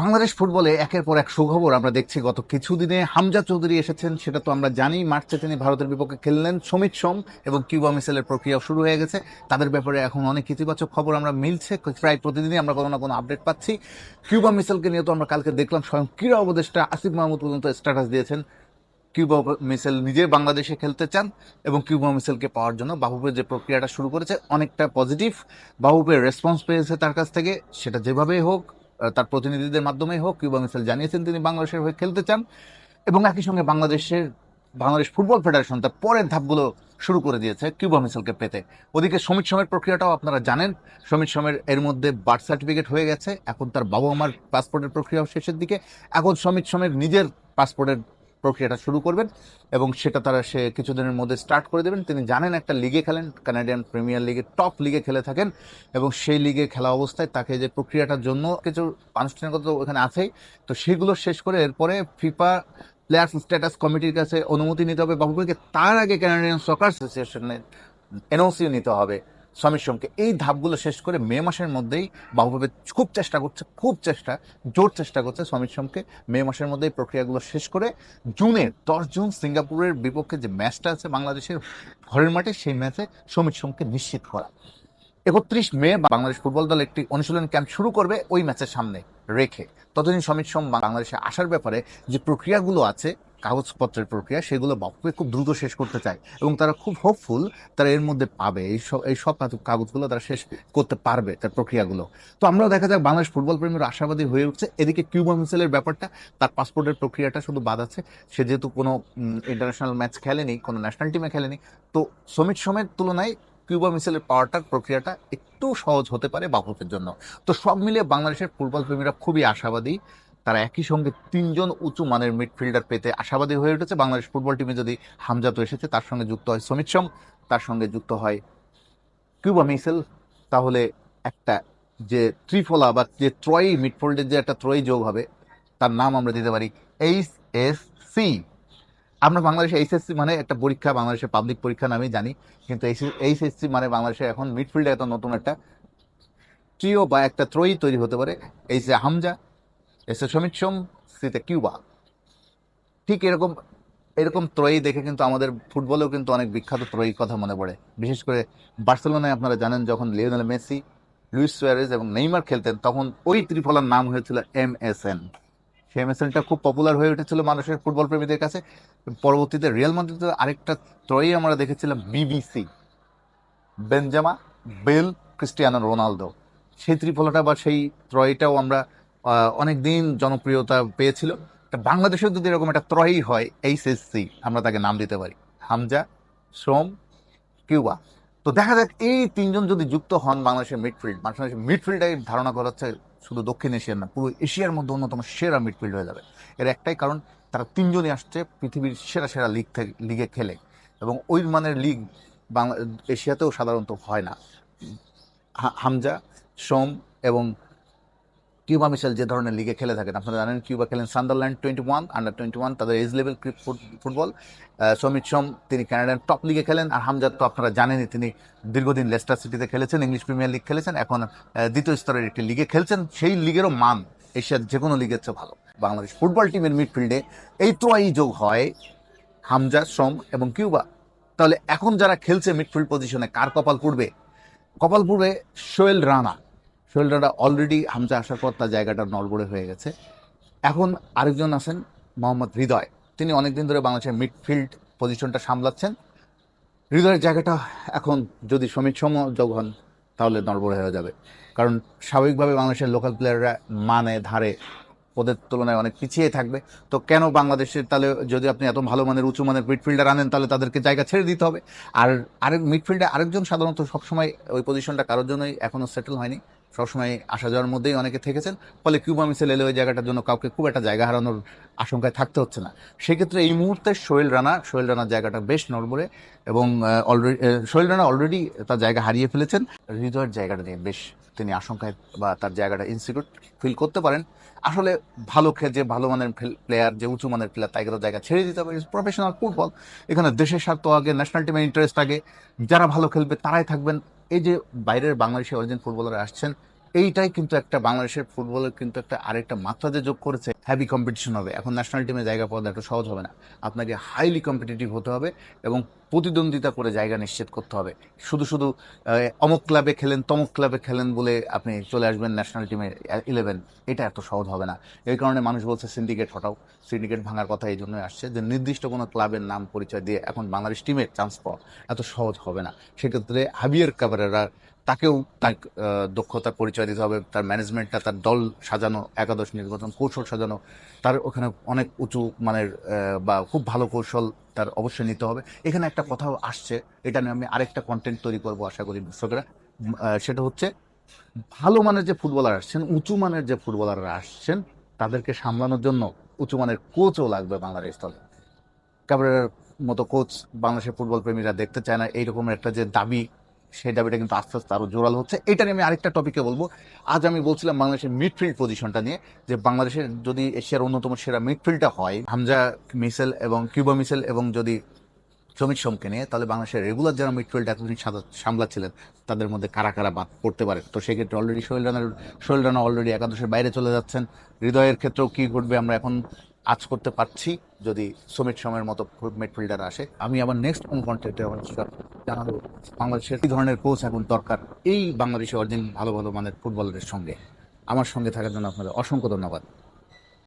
বাংলাদেশ ফুটবলে একের পর এক সুখবর আমরা দেখছি গত কিছুদিনে হামজা চৌধুরী এসেছেন, সেটা তো আমরা জানি। মার্চে তিনি ভারতের বিপক্ষে খেললেন সমিত সোম এবং কিউবা মিসেলের প্রক্রিয়া শুরু হয়ে গেছে। তাদের ব্যাপারে এখন অনেক ইতিবাচক খবর আমরা মিলছে। প্রায় প্রতিদিনই আমরা কোনো না কোনো আপডেট পাচ্ছি। কিউবা মিসেলকে নিয়ে তো আমরা কালকে দেখলাম স্বয়ং ক্রীড়া উপদেষ্টা আসিফ মাহমুদ পর্যন্ত স্ট্যাটাস দিয়েছেন। কিউবা মিসেল নিজে বাংলাদেশে খেলতে চান এবং কিউবা মিসেলকে পাওয়ার জন্য বাহুপের যে প্রক্রিয়াটা শুরু করেছে অনেকটা পজিটিভ বাহুপের রেসপন্স পেয়েছে তার কাছ থেকে, সেটা যেভাবেই হোক তার প্রতিনিধিদের মাধ্যমেই হোক কিউবা মিসেল জানিয়েছেন তিনি বাংলাদেশের হয়ে খেলতে চান। এবং একই সঙ্গে বাংলাদেশের, বাংলাদেশ ফুটবল ফেডারেশন তার পরের ধাপগুলো শুরু করে দিয়েছে কিউবা মিসেলকে পেতে। ওদিকে সমিত সমের প্রক্রিয়াটাও আপনারা জানেন। সমিত সমের এর মধ্যে বার্থ সার্টিফিকেট হয়ে গেছে। এখন তার বাবা মার পাসপোর্টের প্রক্রিয়াও শেষের দিকে। এখন সমিত সমের নিজের পাসপোর্টের প্রক্রিয়াটা শুরু করবেন এবং সেটা তারা সে কিছুদিনের মধ্যে স্টার্ট করে দেবেন। তিনি জানেন একটা লিগে খেলেন কানাডিয়ান প্রিমিয়ার লিগে টপ লিগে খেলে থাকেন এবং সেই লিগে খেলা অবস্থায় তাকে যে প্রক্রিয়াটার জন্য কিছু আনুষ্ঠানিকতা ওখানে আছেই। তো সেগুলো শেষ করে এরপরে ফিফা প্লেয়ার্স স্ট্যাটাস কমিটির কাছে অনুমতি নিতে হবে। বাবুকে তার আগে কানাডিয়ান সকার অ্যাসোসিয়েশনের এনওসিও নিতে হবে। সমীর সঙ্গে এই ধাপগুলো শেষ করে মে মাসের মধ্যেই বাহুভাবে খুব চেষ্টা করছে, খুব চেষ্টা, জোর চেষ্টা করছে স্বামীর সঙ্গে মে মাসের মধ্যেই প্রক্রিয়াগুলো শেষ করে জুনের দশ জুন সিঙ্গাপুরের বিপক্ষে যে ম্যাচটা আছে বাংলাদেশের ঘরের মাঠে, সেই ম্যাচে সমীর সঙ্গে নিশ্চিত করা। একত্রিশ মে বাংলাদেশ ফুটবল দল একটি অনুশীলন ক্যাম্প শুরু করবে ওই ম্যাচের সামনে রেখে। ততদিন সমিত সোম বাংলাদেশে আসার ব্যাপারে যে প্রক্রিয়াগুলো আছে, কাগজপত্রের প্রক্রিয়া, সেগুলো বাপুকে খুব দ্রুত শেষ করতে চায় এবং তারা খুব হোপফুল তারা এর মধ্যে পাবে। এই সব এই সব কাগজগুলো তারা শেষ করতে পারবে, তার প্রক্রিয়াগুলো। তো আমরাও দেখা যাক, বাংলাদেশ ফুটবল প্রেমীর আশাবাদী হয়ে উঠছে। এদিকে কিউবা মিসেলের ব্যাপারটা, তার পাসপোর্টের প্রক্রিয়াটা শুধু বাদ আছে। সে যেহেতু কোনো ইন্টারন্যাশনাল ম্যাচ খেলেনি, কোনো ন্যাশনাল টিমে খেলেনি। তো সমিত সোমের তুলনায় কিউবা মিসেলের পাওয়ারটার প্রক্রিয়াটা একটু সহজ হতে পারে বাফুফের জন্য। তো সব মিলিয়ে বাংলাদেশের ফুটবল প্রেমীরা খুবই আশাবাদী। তারা একই সঙ্গে তিনজন উঁচু মানের মিডফিল্ডার পেতে আশাবাদী হয়ে উঠেছে। বাংলাদেশ ফুটবল টিমে যদি হামজাত এসেছে, তার সঙ্গে যুক্ত হয় সমিত সোম তার সঙ্গে যুক্ত হয় কিউবা মিসেল তাহলে একটা যে ত্রিফলা বা যে ত্রয়ী মিডফিল্ডের, যে একটা ত্রয়ী যোগ হবে, তার নাম আমরা দিতে পারি এইচ এস সি। আমরা বাংলাদেশে এইচএসসি মানে একটা পরীক্ষা বাংলাদেশের পাবলিক পরীক্ষা নামেই জানি। কিন্তু এইচএসসি মানে বাংলাদেশে এখন মিডফিল্ডে এত নতুন একটা ট্রিও বা একটা ত্রয়ী তৈরি হতে পারে। এইচ এ হামজা এস এ সমিত সোম সিতে কিউবা। ঠিক এরকম এরকম ত্রয়ী দেখে কিন্তু আমাদের ফুটবলেও কিন্তু অনেক বিখ্যাত ত্রয়ীর কথা মনে পড়ে। বিশেষ করে বার্সেলোনায় আপনারা জানেন যখন লিওনেল মেসি, লুইস সোয়ারেজ এবং নেইমার খেলতেন, তখন ওই ত্রিফলার নাম হয়েছিল এম এস এন। সেই এনটা খুব পপুলার হয়ে উঠেছিল মানুষের ফুটবল প্রেমীদের কাছে। পরবর্তীতে রিয়াল মাদ্রিদে আরেকটা ত্রয়ী আমরা দেখেছিলাম BBC Benzema Bale Cristiano Ronaldo সেই ত্রিফলাটা বা সেই ত্রয়ীটাও আমরা অনেক দিন জনপ্রিয়তা পেয়েছিল। বাংলাদেশেও যদি এরকম একটা ত্রয়ী হয় এইচএসসি আমরা তাকে নাম দিতে পারি। হামজা সোম কিউবা। তো দেখা যাক, এই তিনজন যদি যুক্ত হন বাংলাদেশের মিডফিল্ড বাংলাদেশের মিডফিল্ডের ধারণা করা হচ্ছে শুধু দক্ষিণ এশিয়ার না, পুরো এশিয়ার মধ্যে অন্যতম সেরা মিডফিল্ড হয়ে যাবে। এর একটাই কারণ, তারা তিনজনই আসছে পৃথিবীর সেরা সেরা লিগ থেকে লিগে খেলে। এবং ওই মানের লিগ বাংলা এশিয়াতেও সাধারণত হয় না। হামজা, সোম এবং কিউবা মিশেল যে ধরনের লিগে খেলে থাকেন। আপনারা জানেন কিউবা খেলেন Sunderland twenty one under twenty one তাদের age level football Samit Som তিনি কানাডার টপ লিগে খেলেন। আর হামজা তো আপনারা জানেনই, তিনি দীর্ঘদিন লেস্টার সিটিতে খেলেছেন ইংলিশ প্রিমিয়ার লিগ খেলেছেন। এখন দ্বিতীয় স্তরের একটি লিগে খেলছেন। সেই লিগেরও মান এশিয়ার যে কোনো লিগের চেয়ে ভালো। বাংলাদেশ ফুটবল টিমের মিডফিল্ডে এই ত্রয়ী যোগ হয় হামজা সোম এবং কিউবা তাহলে এখন যারা খেলছে মিডফিল্ড পজিশনে কার কপাল পূর্বে কপাল পূর্বে সোয়েল রানা। সোহেল অলরেডি হামজা আসার পর তার জায়গাটা নড়বড়ে হয়ে গেছে। এখন আরেকজন আছেন মোহাম্মদ হৃদয়। তিনি অনেকদিন ধরে বাংলাদেশের মিডফিল্ড পজিশনটা সামলাচ্ছেন। হৃদয়ের জায়গাটা এখন যদি সমিত সম যোগ হন, তাহলে নড়বড়ে হয়ে যাবে। কারণ স্বাভাবিকভাবে বাংলাদেশের লোকাল প্লেয়াররা মানে ধারে, ওদের তুলনায় অনেক পিছিয়ে থাকবে। তো কেন বাংলাদেশের তাহলে যদি আপনি এত ভালো মানের, উঁচু মানের মিডফিল্ডার আনেন, তাহলে তাদেরকে জায়গা ছেড়ে দিতে হবে? আর আরেক মিডফিল্ডে আরেকজন সাধারণত সবসময় ওই পজিশনটা কারোর জন্যই এখনও সেটেল হয়নি। সবসময় আসা যাওয়ার মধ্যেই অনেকে থেকেছেন, ফলে কিউবা মিসেল এলে ওই জায়গাটার জন্য কাউকে খুব একটা জায়গা হারানোর আশঙ্কায় থাকতে হচ্ছে না। সেক্ষেত্রে এই মুহূর্তে সোহেল রানা, সোহেল রানার জায়গাটা বেশ নড়বড়ে এবং অলরেডি সোহেল রানা অলরেডি তার জায়গা হারিয়ে ফেলেছেন। হৃদয়ের জায়গাটা নিয়ে বেশ তিনি আশঙ্কায় বা তার জায়গাটা ইনস্টিটিউট ফিল করতে পারেন। আসলে ভালো খে, যে ভালো মানের প্লেয়ার যে উঁচু মানের প্লেয়ার তাকে তো জায়গা ছেড়ে দিতে হবে। প্রফেশনাল ফুটবল এখানে দেশের স্বার্থ আগে ন্যাশনাল টিমের ইন্টারেস্ট আগে। যারা ভালো খেলবে তারাই থাকবেন। এই যে বাইরের বাংলাদেশি অরিজিন ফুটবলার আসছেন এইটাই কিন্তু একটা বাংলাদেশের ফুটবলের কিন্তু একটা আরেকটা মাত্রা যে যোগ করেছে হ্যাভি কম্পিটিশন হবে। এখন ন্যাশনাল টিমে জায়গা পাওয়া একটু সহজ হবে না। আপনাকে হাইলি কম্পিটিটিভ হতে হবে এবং প্রতিদ্বন্দ্বিতা করে জায়গা নিশ্চিত করতে হবে। শুধু শুধু অমুক ক্লাবে খেলেন, তমুক ক্লাবে খেলেন বলে আপনি চলে আসবেন ন্যাশনাল টিমে ইলেভেন এটা এত সহজ হবে না। এই কারণে মানুষ বলছে সিন্ডিকেট হটাও। সিন্ডিকেট ভাঙার কথা এই জন্যই আসছে যে নির্দিষ্ট কোনো ক্লাবের নাম পরিচয় দিয়ে এখন বাংলাদেশ টিমের চান্স পাওয়া এত সহজ হবে না। সেক্ষেত্রে হাবিয়ার কাবারেরা তাকেও তার আহ, দক্ষতার পরিচয় দিতে হবে তার ম্যানেজমেন্টটা তার দল সাজানো একাদশ নির্বাচন কৌশল সাজানো তার ওখানে অনেক উঁচু মানের বা খুব ভালো কৌশল তার অবশ্যই নিতে হবে। এখানে একটা কথাও আসছে এটা নিয়ে আমি আরেকটা কন্টেন্ট তৈরি করব আশা করি দর্শকরা। সেটা হচ্ছে ভালো মানের যে ফুটবলার আসছেন উঁচু মানের যে ফুটবলাররা আসছেন তাদেরকে সামলানোর জন্য উঁচু মানের কোচও লাগবে বাংলাদেশ দলে। কাবরের মতো কোচ বাংলাদেশের ফুটবল প্রেমীরা দেখতে চায় না এইরকম একটা যে দাবি সেই দাবিটা কিন্তু আস্তে আস্তে আরও জোরালো হচ্ছে। এটা নিয়ে আমি আরেকটা টপিকে বলব। আজ আমি বলছিলাম বাংলাদেশের মিডফিল্ড পজিশনটা নিয়ে, যে বাংলাদেশের যদি এশিয়ার অন্যতম সেরা মিডফিল্ডটা হয়, হামজা মিসেল এবং কিউবা মিসেল এবং যদি সমিত সমকে নিয়ে, তাহলে বাংলাদেশের রেগুলার যারা মিডফিল্ড এতদিন সামলাচ্ছিলেন, তাদের মধ্যে কারা কারা বাদ পড়তে পারে? তো সেক্ষেত্রে অলরেডি সোহেল রানার সোহেল রানা অলরেডি একাদশের বাইরে চলে যাচ্ছেন। হৃদয়ের ক্ষেত্রেও কী ঘটবে আমরা এখন আজ করতে পারছি। যদি সমিত সময়ের মতো মিডফিল্ডার আসে, আমি আমার নেক্সট কোন কন্টেন্টে জানাব? বাংলাদেশের কি ধরনের কোচ এখন দরকার? এই বাংলাদেশে অর্জিন ভালো ভালো মানের ফুটবলারের সঙ্গে। আমার সঙ্গে থাকার জন্য আপনাদের অসংখ্য ধন্যবাদ।